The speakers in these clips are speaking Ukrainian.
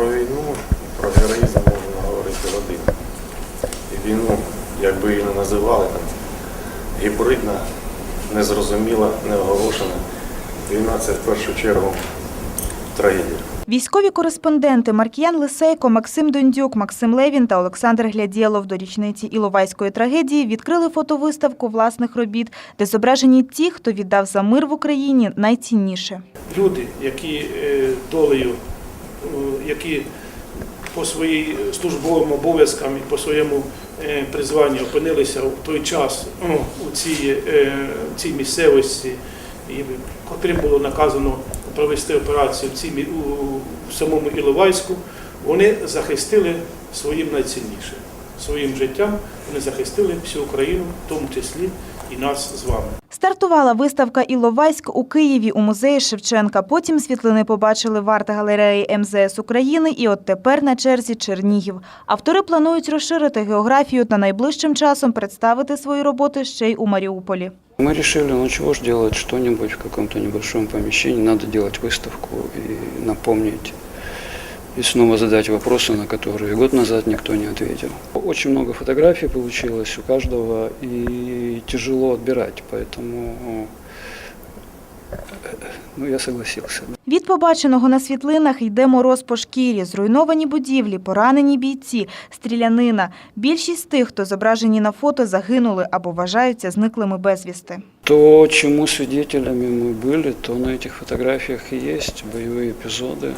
Про війну, про героїзм можна говорити годину. І війну, як би її не називали, там, гібридна, незрозуміла, неоголошена. Війна це в першу чергу трагедія. Військові кореспонденти Маркіян Лисейко, Максим Дондюк, Максим Левін та Олександр Глядєлов до річниці Іловайської трагедії відкрили фотовиставку власних робіт, де зображені ті, хто віддав за мир в Україні найцінніше. люди, які е, долею, які по своїм службовим обов'язкам і по своєму е, призванню опинилися в той час у цій, е, цій місцевості, котрим було наказано провести операцію в, цій, у, в самому Іловайську, вони захистили своїм найцінніше. Своїм життям вони захистили всю Україну, в тому числі і нас з вами. Стартувала виставка Іловайськ у Києві у музеї Шевченка. Потім світлини побачили в арт-галереї МЗС України і от тепер на черзі Чернігів. Автори планують розширити географію та найближчим часом представити свої роботи ще й у Маріуполі. Мы решили, ну чего ж делать что-нибудь в каком-то небольшом помещении, надо делать выставку и напомнить, и снова задать вопросы, на которые год назад никто не ответил. Очень много фотографий получилось у каждого, и тяжело отбирать, поэтому ну, я согласился. Від побаченого на світлинах йде мороз по шкірі, зруйновані будівлі, поранені бійці, стрілянина. Більшість з тих, хто зображені на фото, загинули або вважаються зниклими безвісти. То, чему свидетелями мы были, то на этих фотографиях и есть боевые эпизоды.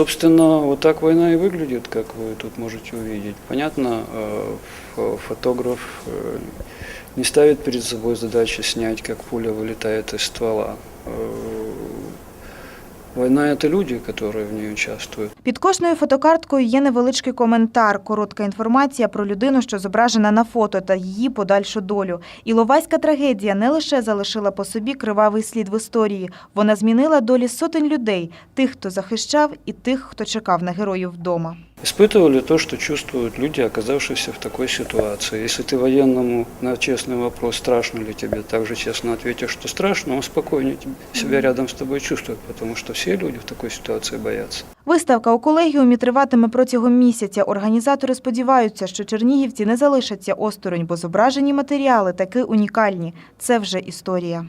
Собственно, вот так война и выглядит, как вы тут можете увидеть. Понятно, э, фо- фотограф э, не ставит перед собой задачи снять, как пуля вылетает из ствола. Э, Война – это люди, которые в ней участвуют. Під кожною фотокарткою є невеличкий коментар, коротка інформація про людину, що зображена на фото, та її подальшу долю. Іловайська трагедія не лише залишила по собі кривавий слід в історії, вона змінила долі сотень людей, тих, хто захищав, і тих, хто чекав на героїв вдома. Испытывали то, что чувствуют люди, оказавшиеся в такой ситуации. Если ты военному на честный вопрос, страшно ли тебе, также честно ответишь, что страшно, он спокойнее тебе- себя рядом с тобой чувствует, потому что все люди в такой ситуации боятся. Виставка у колегіумі триватиме протягом місяця. Організатори сподіваються, що чернігівці не залишаться осторонь, бо зображені матеріали таки унікальні. Це вже історія.